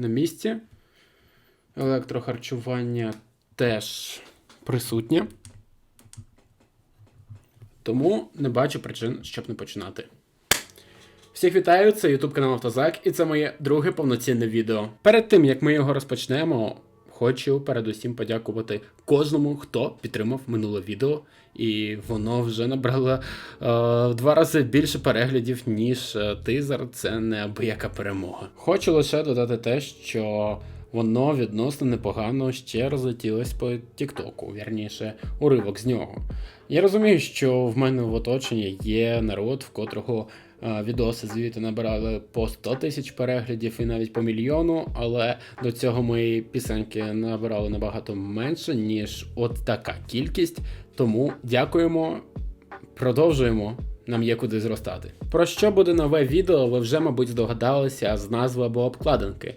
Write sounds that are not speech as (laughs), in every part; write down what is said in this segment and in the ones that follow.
на місці. Електрохарчування теж присутнє. Тому не бачу причин, щоб не починати. Всіх вітаю, це YouTube канал Автозак, і це моє друге повноцінне відео. Перед тим як ми його розпочнемо, хочу передусім подякувати кожному, хто підтримав минуле відео, і воно вже набрало е, в два рази більше переглядів, ніж е, тизер. Це неабияка перемога. Хочу лише додати те, що воно відносно непогано ще розлетілось по Тіктоку, вірніше, уривок з нього. Я розумію, що в мене в оточенні є народ, в котрого відоси звідти набирали по 100 тисяч переглядів і навіть по мільйону, але до цього мої пісеньки набирали набагато менше, ніж от така кількість. Тому дякуємо, продовжуємо. Нам є куди зростати. Про що буде нове відео, ви вже, мабуть, здогадалися з назви або обкладинки.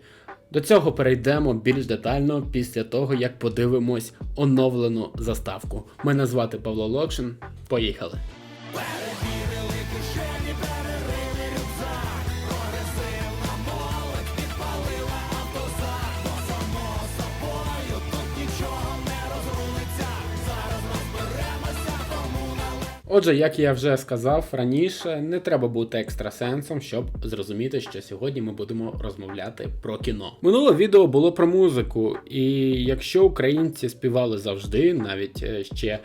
До цього перейдемо більш детально після того, як подивимось оновлену заставку. Мене звати Павло Локшин. Поїхали! Отже, як я вже сказав раніше, не треба бути екстрасенсом, щоб зрозуміти, що сьогодні ми будемо розмовляти про кіно. Минуле відео було про музику, і якщо українці співали завжди, навіть е, ще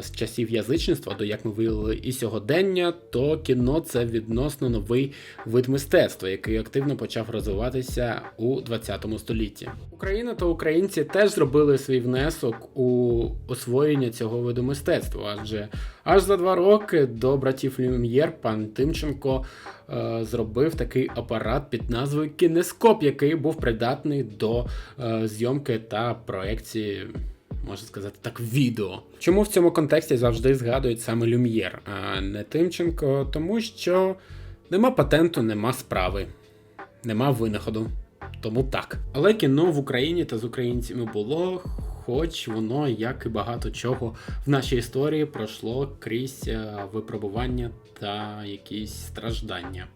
з часів язичництва, до як ми виявили і сьогодення, то кіно це відносно новий вид мистецтва, який активно почав розвиватися у 20 столітті. Україна та українці теж зробили свій внесок у освоєння цього виду мистецтва, адже аж за два роки до братів Люм'єр пан Тимченко е, зробив такий апарат під назвою Кінескоп, який був придатний до е, зйомки та проекції. Можна сказати так, відео. Чому в цьому контексті завжди згадують саме Люм'єр, а не Тимченко? Тому що нема патенту, нема справи, нема винаходу. Тому так. Але кіно в Україні та з українцями було, хоч воно, як і багато чого в нашій історії, пройшло крізь е, випробування та якісь страждання.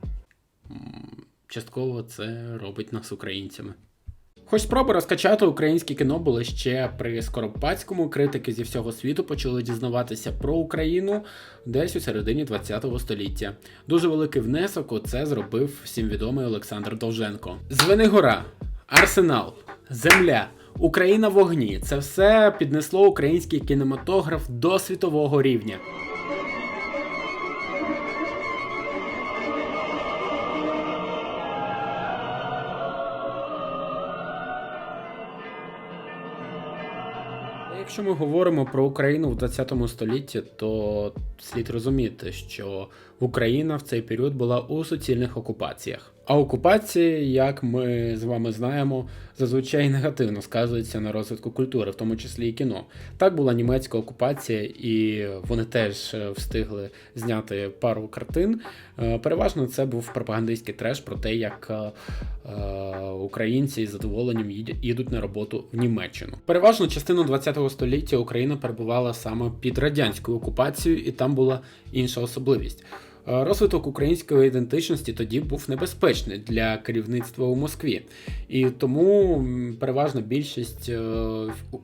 Частково це робить нас українцями. Хоч спроби розкачати українське кіно були ще при Скоропадському, критики зі всього світу почали дізнаватися про Україну десь у середині ХХ століття. Дуже великий внесок у це зробив всім відомий Олександр Довженко. Звенигора, Арсенал, Земля, Україна вогні це все піднесло український кінематограф до світового рівня. Якщо ми говоримо про Україну в 20 столітті, то слід розуміти, що Україна в цей період була у суцільних окупаціях. А окупації, як ми з вами знаємо, зазвичай негативно сказуються на розвитку культури, в тому числі і кіно. Так була німецька окупація, і вони теж е, встигли зняти пару картин. Е, Переважно це був пропагандистський треш про те, як е, українці з задоволенням їдуть на роботу в Німеччину. Переважно частину 20 століття Україна перебувала саме під радянською окупацією, і там була інша особливість. Е, Розвиток української ідентичності тоді був небезпечний для керівництва у Москві, і тому переважна більшість е,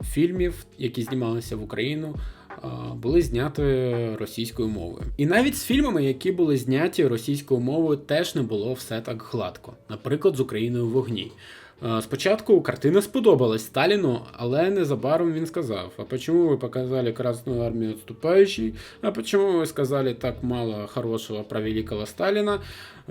фільмів, які знімалися в Україну, е, були зняті російською мовою. І навіть з фільмами, які були зняті російською мовою, теж не було все так гладко. Наприклад, з Україною вогні. Е, Спочатку картина сподобалась Сталіну, але незабаром він сказав: А почему ви показали Красную армию отступающей? А почему ви сказали так мало хорошого про великого Сталіна?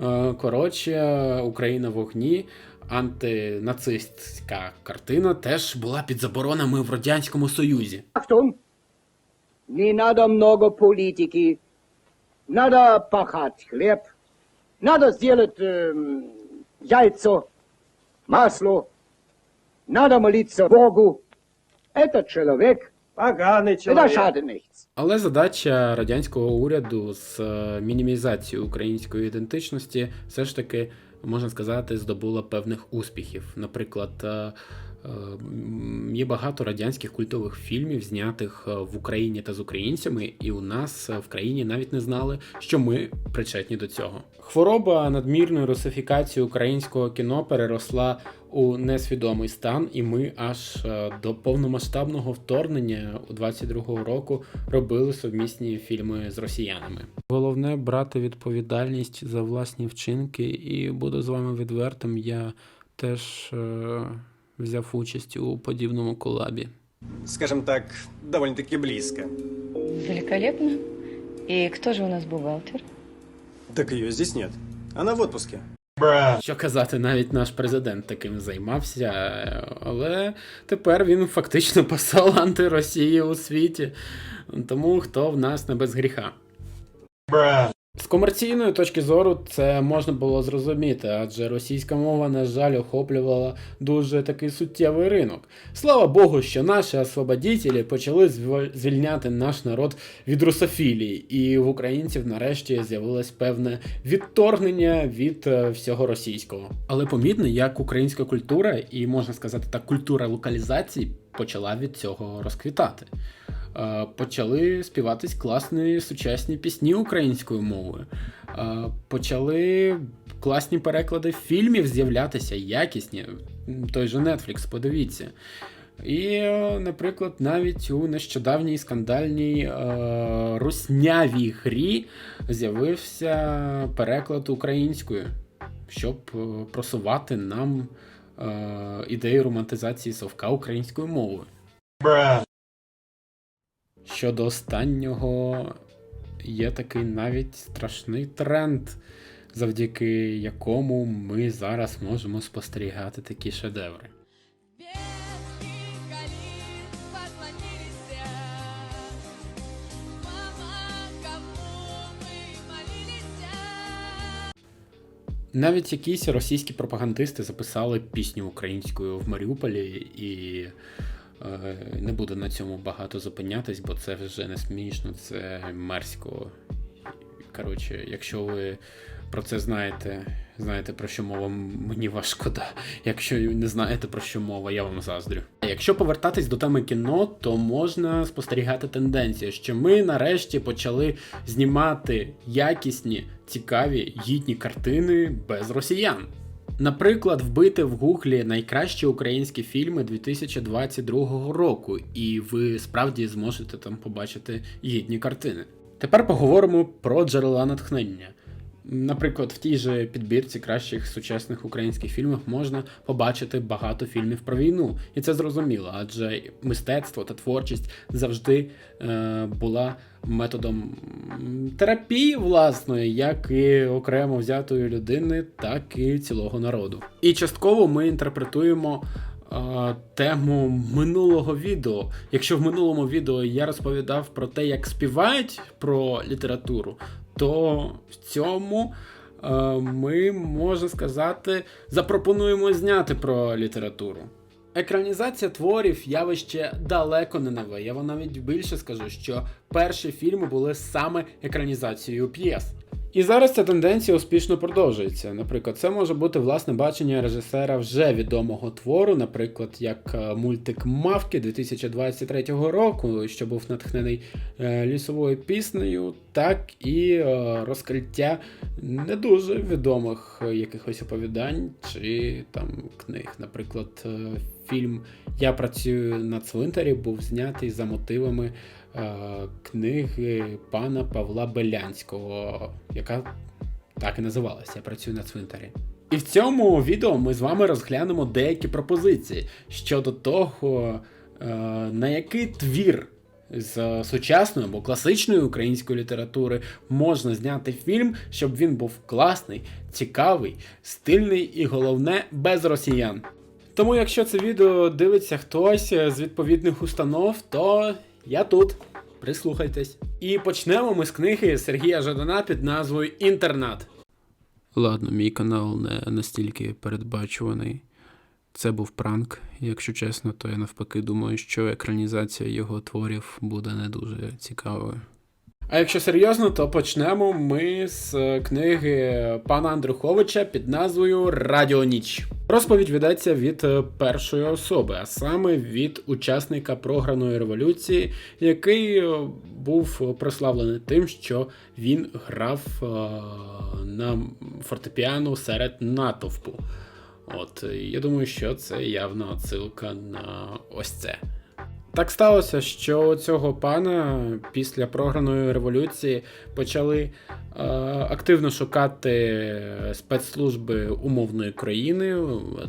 Е, Коротше, Україна в вогні. Антинацистська картина теж була під заборонами в Радянському Союзі. Achtung! Не надо много политики. Надо пахать хлеб. Надо сделать эм, яйцо, масло. Надо молиться Богу. Этот человек, Поганий чоловік. Але задача радянського уряду з е, мінімізацією української ідентичності все ж таки, можна сказати, здобула певних успіхів. Наприклад, е, Є багато радянських культових фільмів, знятих е, в Україні та з українцями, і у нас е, в країні навіть не знали, що ми причетні до цього. Хвороба надмірної русифікації українського кіно переросла у несвідомий стан, і ми аж е, до повномасштабного вторгнення у 22-го року робили совмісні фільми з росіянами. Головне брати відповідальність за власні вчинки, і буду з вами відвертим. Я теж е, взяв участь у подібному колабі. скажем так, довольно-таки близко. Великолепно. И кто же у нас бухгалтер? Так ее здесь нет. Она в отпуске. Що казати, навіть наш президент таким займався, але тепер він фактично посол антиросії у світі. Тому хто в нас не без гріха. З комерційної точки зору це можна було зрозуміти, адже російська мова, на жаль, охоплювала дуже такий суттєвий ринок. Слава Богу, що наші освободітелі почали зв- звільняти наш народ від русофілії, і в українців нарешті з'явилось певне відторгнення від е, всього російського. Але помітно, як українська культура, і можна сказати так, культура локалізації почала від цього розквітати почали співатись класні сучасні пісні українською мовою. Е, Почали класні переклади фільмів з'являтися, якісні. Той же Netflix, подивіться. І, е, наприклад, навіть у нещодавній скандальній е, руснявій грі з'явився переклад українською, щоб е, просувати нам е, ідею романтизації совка українською мовою. Щодо останнього є такий навіть страшний тренд, завдяки якому ми зараз можемо спостерігати такі шедеври. Навіть якісь російські пропагандисти записали пісню українською в Маріуполі, і не буду на цьому багато зупинятись, бо це вже не смішно, це мерзько. Коротше, якщо ви про це знаєте, знаєте про що мова, мені вас шкода. Якщо не знаєте про що мова, я вам заздрю. Якщо повертатись до теми кіно, то можна спостерігати тенденцію, що ми нарешті почали знімати якісні, цікаві, гідні картини без росіян. Наприклад, вбити в гуглі найкращі українські фільми 2022 року, і ви справді зможете там побачити гідні картини. Тепер поговоримо про джерела натхнення. Наприклад, в тій же підбірці кращих сучасних українських фільмів можна побачити багато фільмів про війну, і це зрозуміло, адже мистецтво та творчість завжди е, була методом терапії власної, як і окремо взятої людини, так і цілого народу. І частково ми інтерпретуємо е, тему минулого відео. Якщо в минулому відео я розповідав про те, як співають про літературу, то в цьому е, ми, можна сказати, запропонуємо зняти про літературу. Екранізація творів явище далеко не нове. Я вам навіть більше скажу, що перші фільми були саме екранізацією п'єс. І зараз ця тенденція успішно продовжується. Наприклад, це може бути власне бачення режисера вже відомого твору, наприклад, як е, мультик Мавки 2023 року, що був натхнений е, лісовою піснею, так і е, розкриття не дуже відомих якихось оповідань чи там книг. Наприклад, фільм Я працюю на цвинтарі був знятий за мотивами книги пана Павла Белянського, яка так і називалася Я працюю на цвинтарі. І в цьому відео ми з вами розглянемо деякі пропозиції щодо того, е, на який твір з сучасної або класичної української літератури можна зняти фільм, щоб він був класний, цікавий, стильний і головне без росіян. Тому, якщо це відео дивиться хтось з відповідних установ, то я тут. Прислухайтесь. І почнемо ми з книги Сергія Жадана під назвою Інтернат. Ладно, мій канал не настільки передбачуваний. Це був пранк. Якщо чесно, то я навпаки думаю, що екранізація його творів буде не дуже цікавою. А якщо серйозно, то почнемо ми з е, книги пана Андруховича під назвою Радіоніч. Розповідь ведеться від е, першої особи, а саме від учасника програної революції, який е, був прославлений тим, що він грав на фортепіано серед натовпу. От, я думаю, що це явна отсилка на ось це. Так сталося, що цього пана після програної революції почали е, активно шукати спецслужби умовної країни.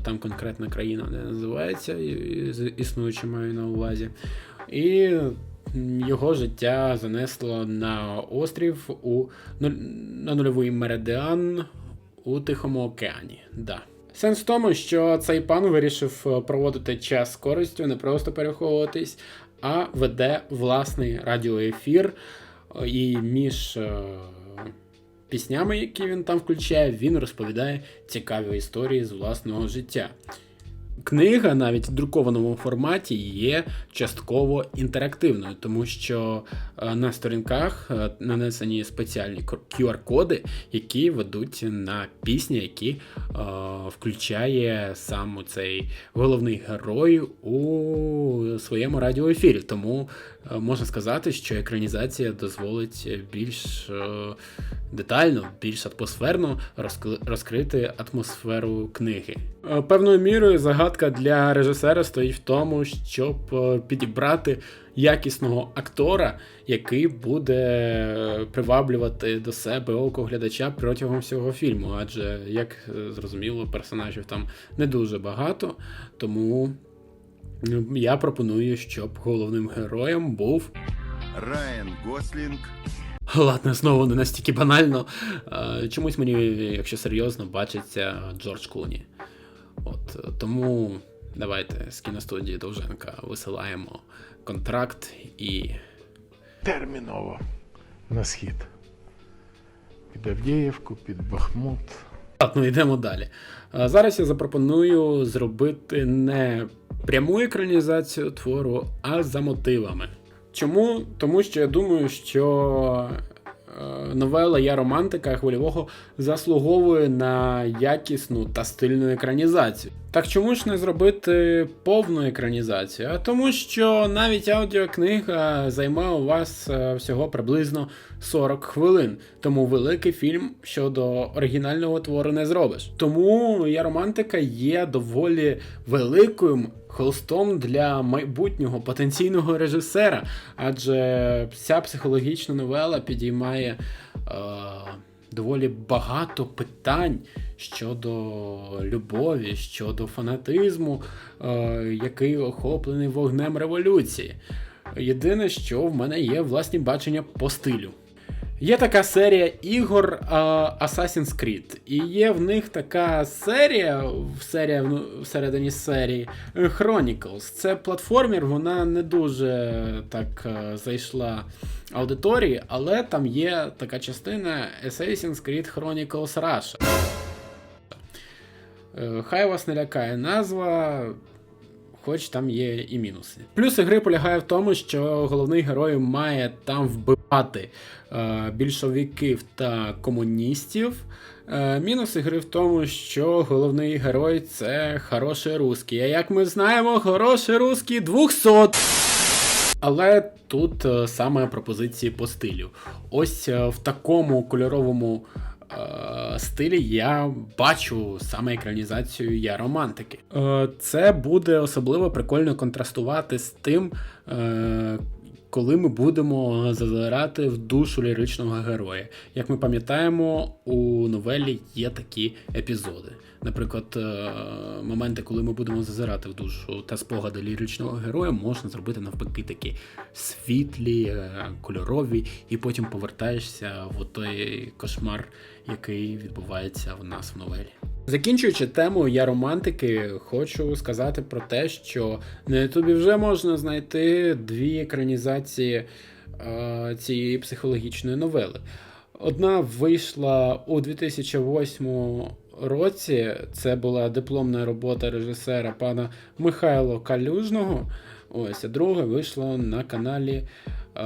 Там конкретна країна не називається, існуючи маю на увазі. І його життя занесло на острів у на нульовий меридіан у Тихому океані. Да. Сенс в тому, що цей пан вирішив е, проводити час з користю, не просто переховуватись, а веде власний радіоефір. е, І між е, піснями, які він там включає, він розповідає цікаві історії з власного життя. Книга навіть в друкованому форматі є частково інтерактивною, тому що е, на сторінках е, нанесені спеціальні QR-коди, які ведуть на пісні, які е, включає сам цей головний герой у своєму радіоефірі. Тому можна сказати, що екранізація дозволить більш детально, більш атмосферно розкрити атмосферу книги. Е, Певною мірою загадка для режисера стоїть в тому, щоб е, підібрати якісного актора, який буде е, приваблювати до себе око глядача протягом всього фільму. Адже, як зрозуміло, персонажів там не дуже багато, тому я пропоную, щоб головним героєм був Райан Гослінг, Ладно, знову не настільки банально. Чомусь мені, якщо серйозно, бачиться Джордж Клуні. От е, тому давайте з кіностудії Довженка висилаємо контракт і. терміново на схід. Під Авдіївку, під Бахмут. Так, ну йдемо далі. Е, Зараз я запропоную зробити не пряму екранізацію твору, а за мотивами. Чому? Тому що я думаю, що новела Я романтика хвильового заслуговує на якісну та стильну екранізацію. Так чому ж не зробити повну екранізацію? Тому, що навіть аудіокнига займе у вас е, всього приблизно 40 хвилин. Тому великий фільм щодо оригінального твору не зробиш. Тому я романтика є доволі великим холстом для майбутнього потенційного режисера, адже вся психологічна новела підіймає е, доволі багато питань щодо любові, щодо фанатизму, е, який охоплений вогнем революції. Єдине, що в мене є власні бачення по стилю. Є така серія ігор Assassin's Creed, і є в них така серія, серія ну, всередині серії е, Chronicles. Це платформер, вона не дуже так е, зайшла аудиторії, але там є така частина Assassin's Creed Chronicles Russia. Е, Хай вас не лякає назва, хоч там є і мінуси. Плюс ігри полягає в тому, що головний герой має там вбивати е, більшовиків та комуністів. Е, мінус ігри в тому, що головний герой це хороший русський. А як ми знаємо, хороший русський 200. Але тут е, саме пропозиції по стилю. Ось е, в такому кольоровому е, стилі я бачу саме екранізацію Я романтики. Е, це буде особливо прикольно контрастувати з тим. Е, коли ми будемо зазирати в душу ліричного героя. Як ми пам'ятаємо, у новелі є такі епізоди. Наприклад, е, моменти, коли ми будемо зазирати в душу та спогади ліричного героя, можна зробити навпаки такі світлі, е, кольорові, і потім повертаєшся в той кошмар, який відбувається в нас в новелі. Закінчуючи тему я романтики, хочу сказати про те, що на Ютубі вже можна знайти дві екранізації е, цієї психологічної новели. Одна вийшла у 2008 році. Це була дипломна робота режисера пана Михайло Калюжного. Ось, а друга вийшла на каналі е,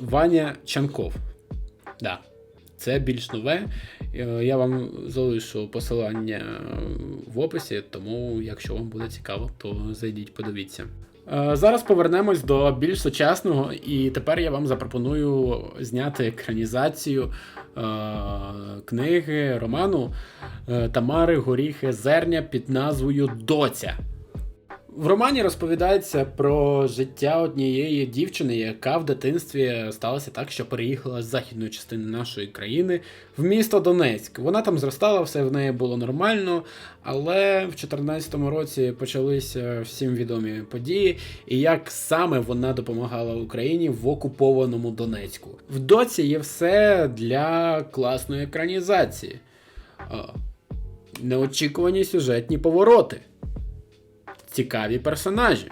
Ваня Чанков. Да. Це більш нове. Е, Я вам залишу посилання в описі, тому якщо вам буде цікаво, то зайдіть, подивіться. Е, Зараз повернемось до більш сучасного, і тепер я вам запропоную зняти екранізацію е, книги роману е, Тамари Горіхи Зерня під назвою Доця. В романі розповідається про життя однієї дівчини, яка в дитинстві сталося так, що переїхала з західної частини нашої країни в місто Донецьк. Вона там зростала, все в неї було нормально, але в 2014 році почалися всім відомі події, і як саме вона допомагала Україні в окупованому Донецьку. В доці є все для класної екранізації. Неочікувані сюжетні повороти цікаві персонажі.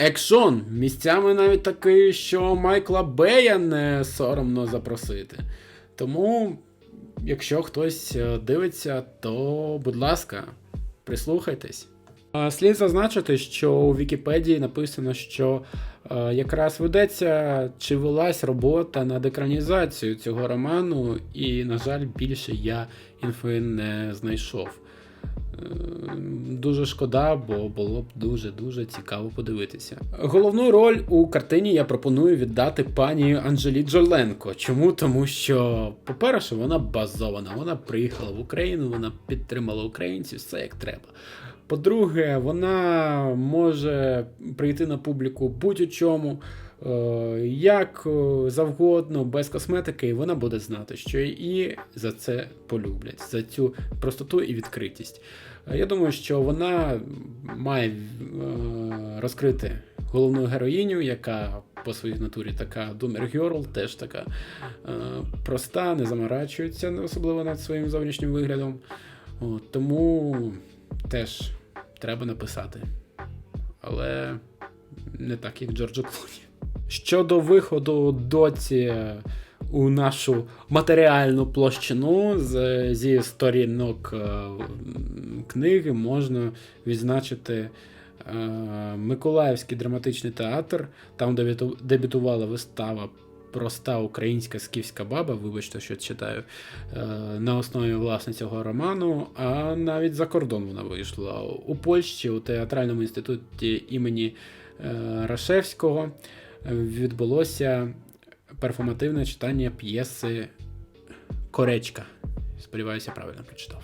Екшон місцями навіть такий, що Майкла Бея не соромно запросити. Тому, якщо хтось е, дивиться, то, будь ласка, прислухайтесь. Слід зазначити, що у Вікіпедії написано, що е, якраз ведеться чи велась робота над екранізацією цього роману, і, на жаль, більше я інфи не знайшов. Дуже шкода, бо було б дуже-дуже цікаво подивитися. Головну роль у картині я пропоную віддати пані Анжелі Джоленко. Чому? Тому що, по-перше, вона базована, вона приїхала в Україну, вона підтримала українців, все як треба. По-друге, вона може прийти на публіку будь-у чому, е, як е, завгодно, без косметики, і вона буде знати, що її за це полюблять, за цю простоту і відкритість. Я думаю, що вона має е, розкрити головну героїню, яка по своїй натурі така Думер Герл, теж така е, проста, не заморачується, особливо над своїм зовнішнім виглядом. От, тому теж треба написати. Але не так, як Джорджо Клуні. Щодо виходу доці у нашу матеріальну площину з, зі сторінок е, книги можна відзначити е, Миколаївський драматичний театр, там дебюту- дебютувала вистава Проста українська скіфська баба, вибачте, що читаю, е, на основі власне цього роману, а навіть за кордон вона вийшла. У Польщі, у театральному інституті імені Рашевського відбулося перформативне читання п'єси Коречка. Сподіваюся, правильно прочитав.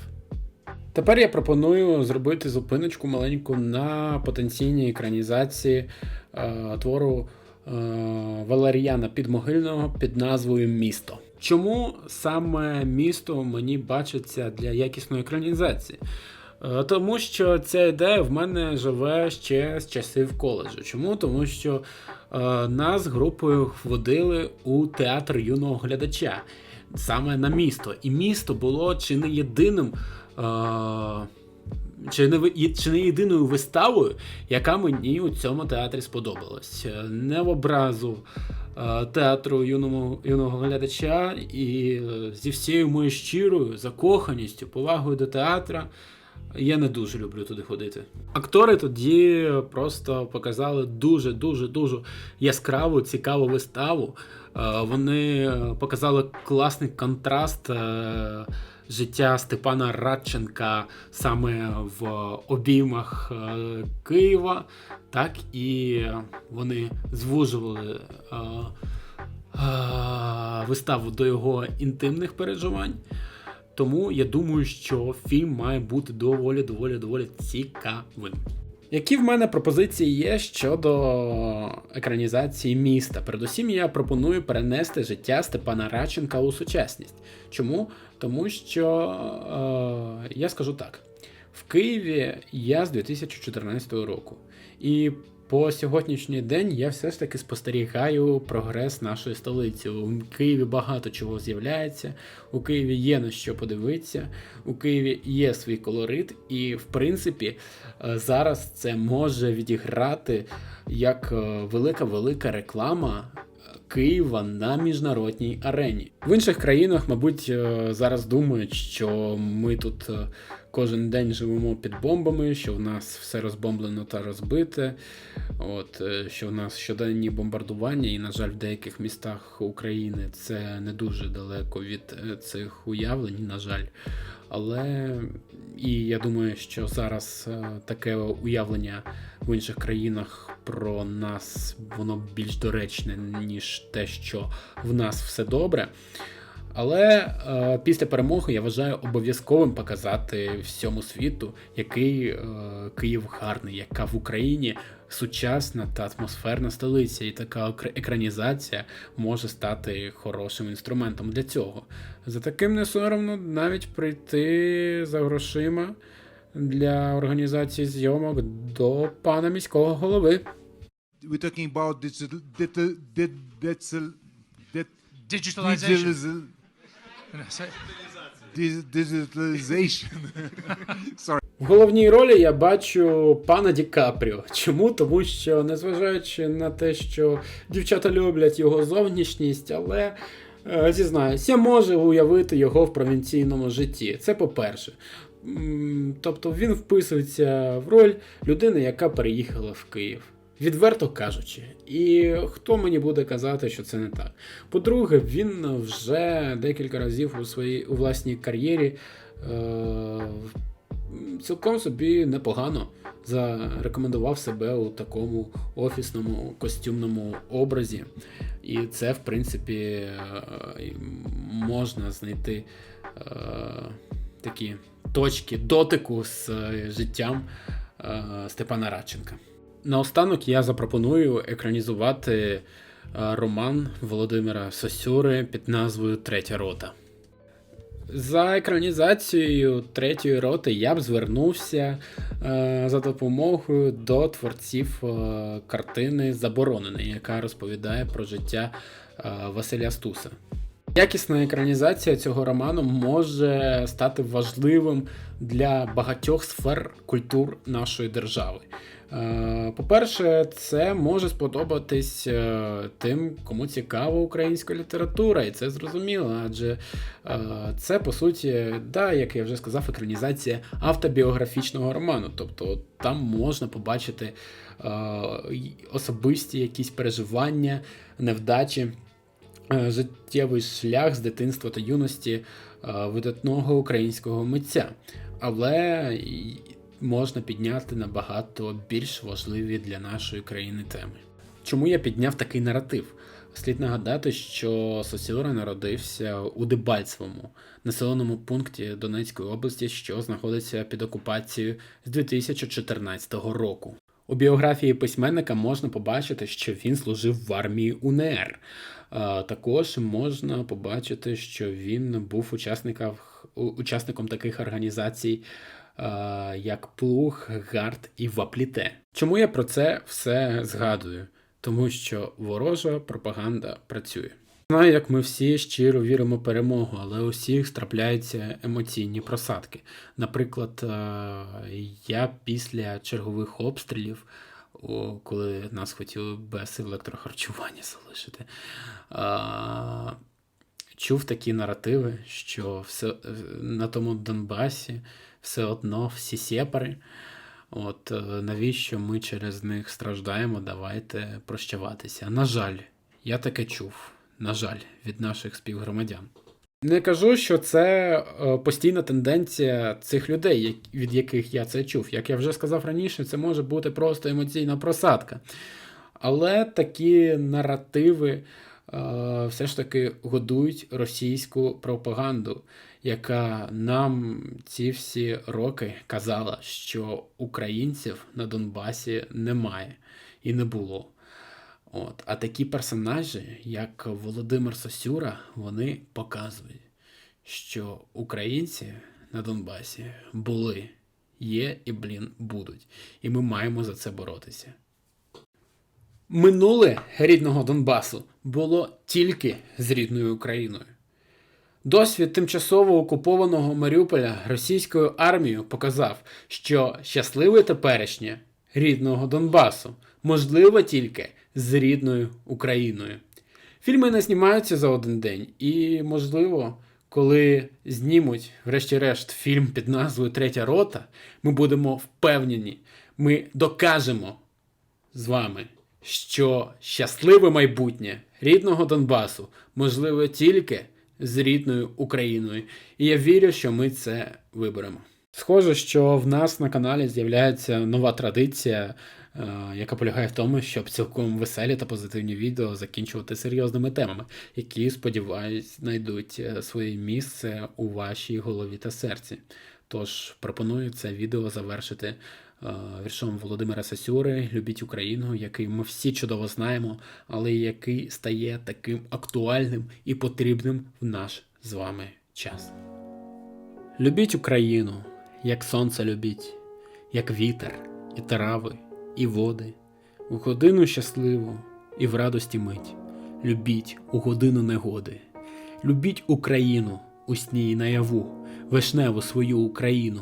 Тепер я пропоную зробити зупиночку маленьку на потенційній екранізації е, твору е, Валеріана Підмогильного під назвою Місто. Чому саме місто мені бачиться для якісної екранізації? Е, Тому що ця ідея в мене живе ще з часів коледжу. Чому? Тому що е, нас групою водили у театр юного глядача саме на місто. І місто було чи не єдиним. Е, чи не, чи не єдиною виставою, яка мені у цьому театрі сподобалась. Не в образу театру юному, юного глядача і зі всією моєю щирою закоханістю, повагою до театра. Я не дуже люблю туди ходити. Актори тоді просто показали дуже, дуже, дуже яскраву, цікаву виставу. Е, Вони е, показали класний контраст е, життя Степана Радченка саме в обіймах Києва, так і вони звужували виставу до його інтимних переживань. Тому я думаю, що фільм має бути доволі, доволі, доволі цікавим. Які в мене пропозиції є щодо екранізації міста? Передусім, я пропоную перенести життя Степана Радченка у сучасність. Чому? Тому що е, я скажу так: в Києві я з 2014 року. І по сьогоднішній день я все ж таки спостерігаю прогрес нашої столиці. У Києві багато чого з'являється, у Києві є на що подивитися, у Києві є свій колорит, і в принципі е, зараз це може відіграти як велика велика реклама. Києва на міжнародній арені. В інших країнах, мабуть, е, зараз думають, що ми тут е, кожен день живемо під бомбами, що в нас все розбомблено та розбите, от, е, що в нас щоденні бомбардування, і, на жаль, в деяких містах України це не дуже далеко від е, цих уявлень, на жаль. Але і я думаю, що зараз е, таке уявлення в інших країнах про нас воно більш доречне, ніж те, що в нас все добре. Але е, після перемоги я вважаю обов'язковим показати всьому світу, який е, Київ гарний, яка в Україні сучасна та атмосферна столиця, і така екранізація може стати хорошим інструментом для цього. За таким не соромно навіть прийти за грошима для організації зйомок до пана міського голови. we're talking about digital, digital, digital, digital, Digitalization. (laughs) Sorry. В головній ролі я бачу пана Ді Капріо. Чому? Тому що, незважаючи на те, що дівчата люблять його зовнішність, але е, зізнаюсь, я можу уявити його в провінційному житті. Це по-перше. Тобто він вписується в роль людини, яка переїхала в Київ. Відверто кажучи, і хто мені буде казати, що це не так. По-друге, він вже декілька разів у своїй у власній кар'єрі е, цілком собі непогано зарекомендував себе у такому офісному костюмному образі. І це, в принципі, е, можна знайти е, такі точки дотику з життям е, Степана Радченка. Наостанок я запропоную екранізувати е, роман Володимира Сосюри під назвою Третя рота. За екранізацією третьої роти я б звернувся е, за допомогою до творців е, картини Заборонений, яка розповідає про життя е, Василя Стуса. Якісна екранізація цього роману може стати важливим для багатьох сфер культур нашої держави. Е, По-перше, це може сподобатись е, тим, кому цікава українська література, і це зрозуміло, адже е, це по суті, да, як я вже сказав, екранізація автобіографічного роману. Тобто там можна побачити особисті якісь переживання, невдачі життєвий шлях з дитинства та юності е, видатного українського митця. Але можна підняти набагато більш важливі для нашої країни теми. Чому я підняв такий наратив? Слід нагадати, що Сосюра народився у Дебальцевому, населеному пункті Донецької області, що знаходиться під окупацією з 2014 року. У біографії письменника можна побачити, що він служив в армії УНР. Також можна побачити, що він був учасником, таких організацій, як Плуг, Гард і Вапліте. Чому я про це все згадую? Тому що ворожа пропаганда працює. Знаю, як ми всі щиро віримо в перемогу, але у всіх трапляються емоційні просадки. Наприклад, я після чергових обстрілів, о, коли нас хотіли без електрохарчування (laughs) залишити, а, чув такі наративи, що все, е, на тому Донбасі все одно всі сепари. От е, навіщо ми через них страждаємо? Давайте прощаватися. На жаль, я таке чув. На жаль, від наших співгромадян. Не кажу, що це е, постійна тенденція цих людей, від яких я це чув. Як я вже сказав раніше, це може бути просто емоційна просадка. Але такі наративи е, все ж таки годують російську пропаганду, яка нам ці всі роки казала, що українців на Донбасі немає і не було. От. А такі персонажі, як Володимир Сосюра, вони показують, що українці на Донбасі були, є і, блін, будуть. І ми маємо за це боротися. Минуле рідного Донбасу було тільки з рідною Україною. Досвід тимчасово окупованого Маріуполя російською армією показав, що щасливе теперішнє рідного Донбасу можливо тільки з рідною Україною. Фільми не знімаються за один день, і, можливо, коли знімуть, врешті-решт, фільм під назвою Третя рота, ми будемо впевнені, ми докажемо з вами, що щасливе майбутнє рідного Донбасу можливе тільки з рідною Україною. І я вірю, що ми це виберемо. Схоже, що в нас на каналі з'являється нова традиція, яка полягає в тому, щоб цілком веселі та позитивні відео закінчувати серйозними темами, які, сподіваюсь, знайдуть е, своє місце у вашій голові та серці. Тож пропоную це відео завершити е, віршом Володимира Сасюри Любіть Україну, який ми всі чудово знаємо, але який стає таким актуальним і потрібним в наш з вами час. Любіть Україну, як сонце любіть, як вітер, і трави, і води, у годину щасливу і в радості мить. Любіть у годину негоди. Любіть Україну у сні й наяву, вишневу свою Україну,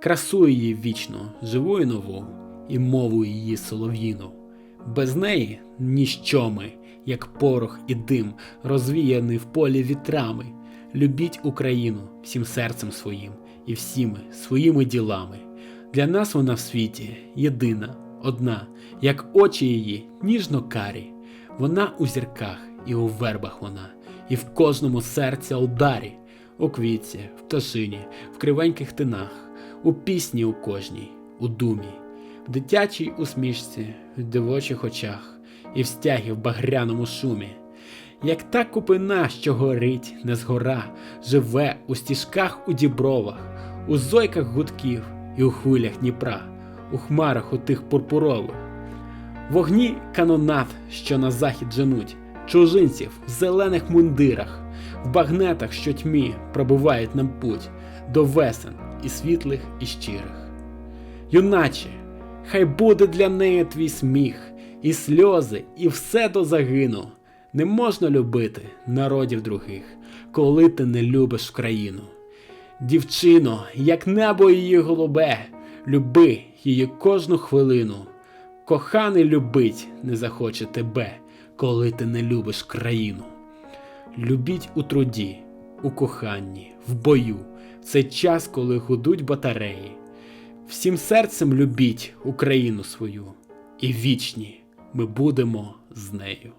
красу її вічно, живу і нову, і мову її солов'їну. Без неї ніщо ми, як порох і дим, розвіяний в полі вітрами. Любіть Україну всім серцем своїм і всіми своїми ділами. Для нас вона в світі єдина, одна, як очі її ніжно карі. Вона у зірках і у вербах вона, і в кожному серці ударі, у квітці, в пташині, в кривеньких тинах, у пісні у кожній, у думі, в дитячій усмішці, в дивочих очах, і в стягі в багряному шумі. Як та купина, що горить, не згора, живе у стіжках у дібровах, у зойках гудків і у хвилях Дніпра, у хмарах отих пурпурових. Вогні канонат, що на захід женуть, чужинців в зелених мундирах, в багнетах, що тьмі пробивають нам путь до весен і світлих, і щирих. Юначе, хай буде для неї твій сміх, і сльози, і все до загину. Не можна любити народів других, коли ти не любиш країну. Дівчино, як небо її голубе, люби її кожну хвилину. Коханий любить не захоче тебе, коли ти не любиш країну. Любіть у труді, у коханні, в бою, в цей час, коли гудуть батареї. Всім серцем любіть Україну свою, і вічні ми будемо з нею.